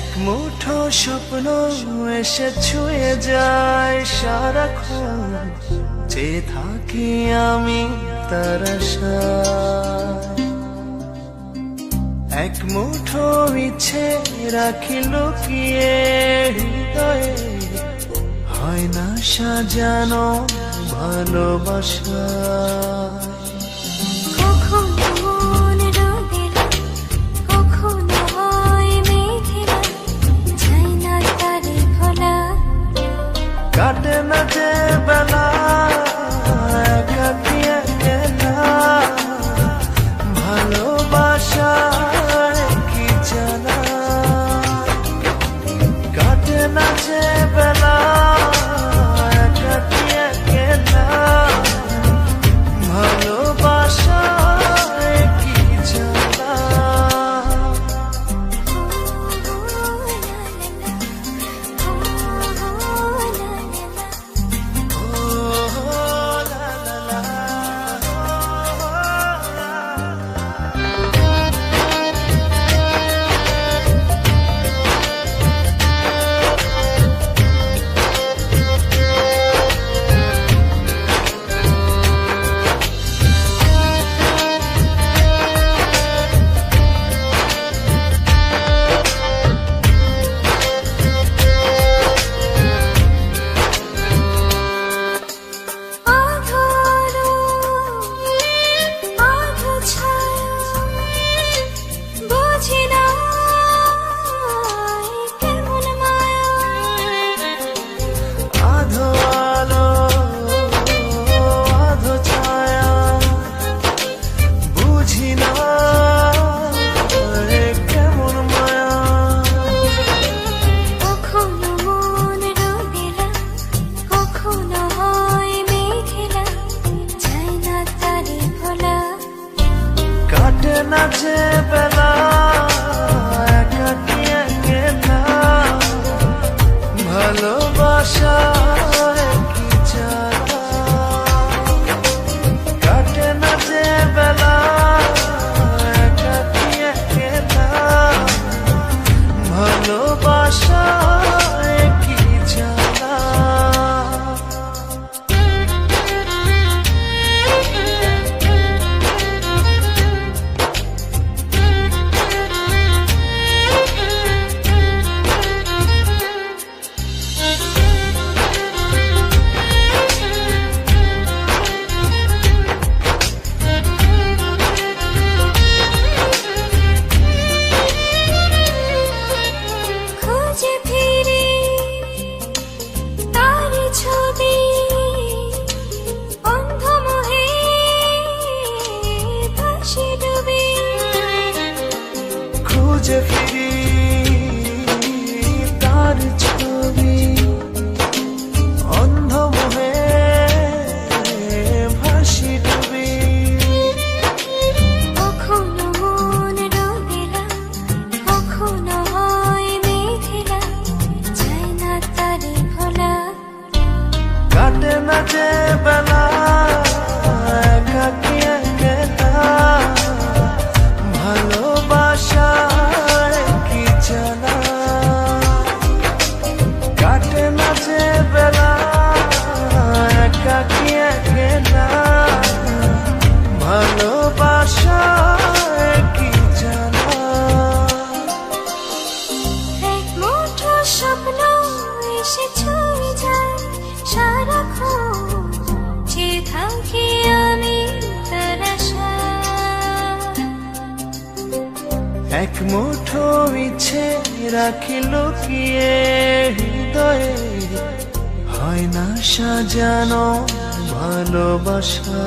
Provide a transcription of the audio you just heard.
এক মুঠো স্বপ্ন এসে ছুঁয়ে যায় সারা খুব যে থাকি আমি তার এক মুঠো ইচ্ছে রাখি লুকিয়ে হয় না সাজানো ভালোবাসা। খুঁজে ফিরি তার ছবি। অন্ধ মোহে ভাসি ডুবি। কখনো মন রঙিলা কখনো হয় মেঘিলা চাই না তারি ভোলা। কাটে না এক মুঠো ইচ্ছে রাখিল কিয়ে হৃদয়ে? হয় না সাজানো ভালোবাসা।